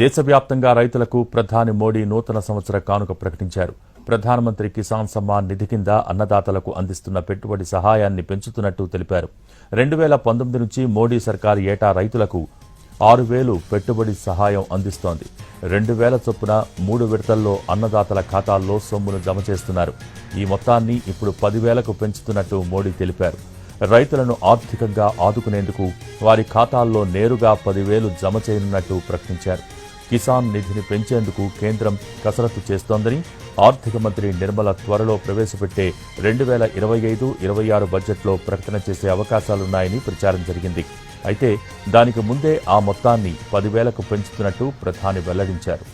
దేశవ్యాప్తంగా రైతులకు ప్రధాని మోడీ నూతన సంవత్సర కానుక ప్రకటించారు. ప్రధానమంత్రి కిసాన్ సమ్మాన్ నిధి కింద అన్నదాతలకు అందిస్తున్న పెట్టుబడి సహాయాన్ని పెంచుతున్నట్టు తెలిపారు. రెండు వేల పంతొమ్మిది నుంచి మోడీ సర్కారు ఏటా రైతులకు ఆరు వేలు పెట్టుబడి సహాయం అందిస్తోంది. రెండు వేల చొప్పున మూడు విడతల్లో అన్నదాతల ఖాతాల్లో సొమ్మును జమ చేస్తున్నారు. ఈ మొత్తాన్ని ఇప్పుడు పదివేలకు పెంచుతున్నట్టు మోడీ తెలిపారు. రైతులను ఆర్థికంగా ఆదుకునేందుకు వారి ఖాతాల్లో నేరుగా పదివేలు జమ చేయనున్నట్టు ప్రకటించారు. కిసాన్ నిధిని పెంచేందుకు కేంద్రం కసరత్తు చేస్తోందని ఆర్థిక మంత్రి నిర్మల త్వరలో ప్రవేశపెట్టే రెండు వేల ఇరవై ఐదు ఇరవై ఆరు బడ్జెట్లో ప్రకటన చేసే అవకాశాలున్నాయని ప్రచారం జరిగింది. అయితే దానికి ముందే ఆ మొత్తాన్ని పదివేలకు పెంచుతున్నట్టు ప్రధాని వెల్లడించారు.